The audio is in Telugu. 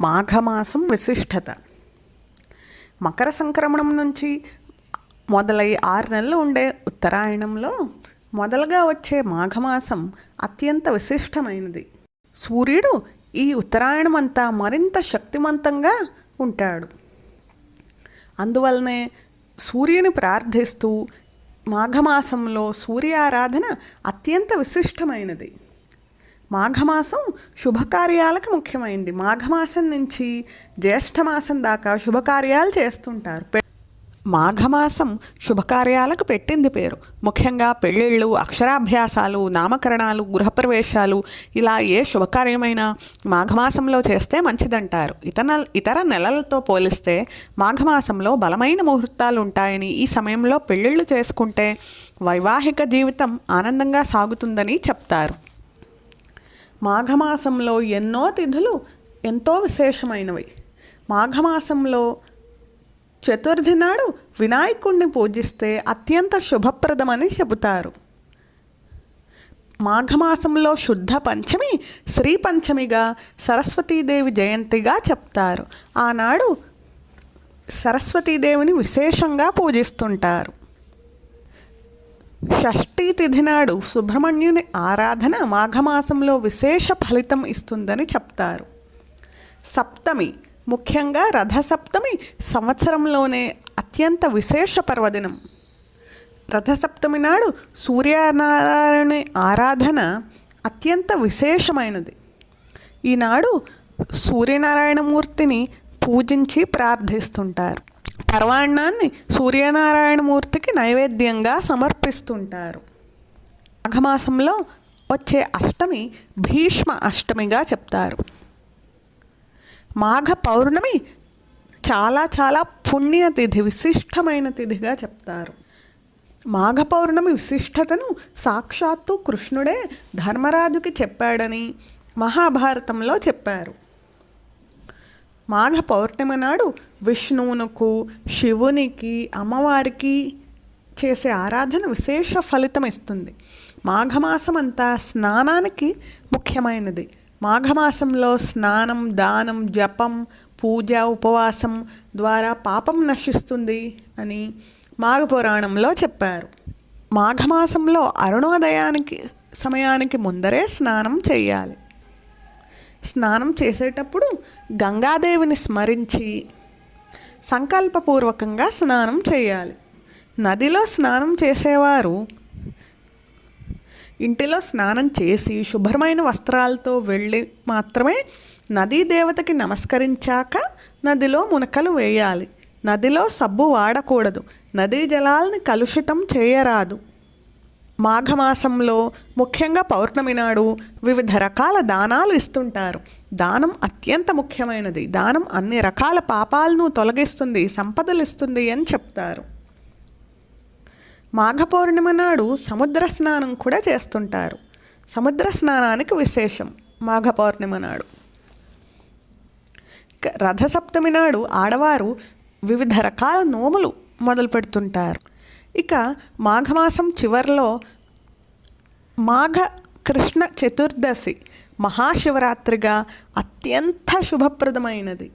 మాఘమాసం విశిష్టత. మకర సంక్రమణం నుంచి మొదలై ఆరు నెలలు ఉండే ఉత్తరాయణంలో మొదలుగా వచ్చే మాఘమాసం అత్యంత విశిష్టమైనది. సూర్యుడు ఈ ఉత్తరాయణం అంతా మరింత శక్తివంతంగా ఉంటాడు. అందువలనే సూర్యుని ప్రార్థిస్తూ మాఘమాసంలో సూర్యారాధన అత్యంత విశిష్టమైనది. మాఘమాసం శుభకార్యాలకు ముఖ్యమైనది మాఘమాసం నుంచి జ్యేష్ఠమాసం దాకా శుభకార్యాలు చేస్తుంటారు. పె- మాఘమాసం శుభకార్యాలకు పెట్టింది పేరు. ముఖ్యంగా పెళ్ళిళ్ళు అక్షరాభ్యాసాలు నామకరణాలు గృహప్రవేశాలు ఇలా ఏ శుభకార్యమైనా మాఘమాసంలో చేస్తే మంచిదంటారు. ఇతర ఇతర నెలలతో పోలిస్తే మాఘమాసంలో బలమైన ముహూర్తాలు ఉంటాయని ఈ సమయంలో పెళ్ళిళ్ళు చేసుకుంటే వైవాహిక జీవితం ఆనందంగా సాగుతుందని చెప్తారు. మాఘమాసంలో ఎన్నో తిథులు ఎంతో విశేషమైనవి. మాఘమాసంలో చతుర్థి నాడు వినాయకుణ్ణి పూజిస్తే అత్యంత శుభప్రదమని చెబుతారు. మాఘమాసంలో శుద్ధ పంచమి శ్రీ పంచమిగా సరస్వతీదేవి జయంతిగా చెప్తారు. ఆనాడు సరస్వతీదేవిని విశేషంగా పూజిస్తుంటారు. షష్ఠీ తిథి నాడు సుబ్రహ్మణ్యుని ఆరాధన మాఘమాసంలో విశేష ఫలితం ఇస్తుందని చెప్తారు. సప్తమి ముఖ్యంగా రథసప్తమి సంవత్సరంలోనే అత్యంత విశేష పర్వదినం. రథసప్తమి నాడు సూర్యనారాయణ ఆరాధన అత్యంత విశేషమైనది. ఈనాడు సూర్యనారాయణమూర్తిని పూజించి ప్రార్థిస్తుంటారు. పర్వాణాన్ని సూర్యనారాయణమూర్తికి నైవేద్యంగా సమర్పిస్తుంటారు. మాఘమాసంలో వచ్చే అష్టమి భీష్మ అష్టమిగా చెప్తారు. మాఘ పౌర్ణమి చాలా చాలా పుణ్యతిథి విశిష్టమైన తిథిగా చెప్తారు. మాఘ పౌర్ణమి విశిష్టతను సాక్షాత్తు కృష్ణుడే ధర్మరాజుకి చెప్పాడని మహాభారతంలో చెప్పారు. మాఘ పౌర్ణమి నాడు విష్ణువునకు శివునికి అమ్మవారికి చేసే ఆరాధన విశేష ఫలితం ఇస్తుంది. మాఘమాసం అంతా స్నానానికి ముఖ్యమైనది. మాఘమాసంలో స్నానం దానం జపం పూజ ఉపవాసం ద్వారా పాపం నశిస్తుంది అని మాఘ పురాణంలో చెప్పారు. మాఘమాసంలో అరుణోదయానికి సమయానికి ముందరే స్నానం చేయాలి. స్నానం చేసేటప్పుడు గంగాదేవిని స్మరించి సంకల్పపూర్వకంగా స్నానం చేయాలి. నదిలో స్నానం చేసేవారు ఇంటిలో స్నానం చేసి శుభ్రమైన వస్త్రాలతో వెళ్ళి మాత్రమే నదీ దేవతకి నమస్కరించాక నదిలో మునకలు వేయాలి. నదిలో సబ్బు వాడకూడదు. నదీ జలాల్ని కలుషితం చేయరాదు. మాఘమాసంలో ముఖ్యంగా పౌర్ణమి నాడు వివిధ రకాల దానాలు ఇస్తుంటారు. దానం అత్యంత ముఖ్యమైనది. దానం అన్ని రకాల పాపాలను తొలగిస్తుంది సంపదలు ఇస్తుంది అని చెప్తారు. మాఘ పౌర్ణమి నాడు సముద్ర స్నానం కూడా చేస్తుంటారు. సముద్ర స్నానానికి విశేషం మాఘ పౌర్ణమి నాడు. రథసప్తమి నాడు ఆడవారు వివిధ రకాల నోములు మొదలు పెడుతుంటారు ఇక మాఘమాసం చివరిలో మాఘ కృష్ణ చతుర్దశి మహాశివరాత్రిగా అత్యంత శుభప్రదమైనది.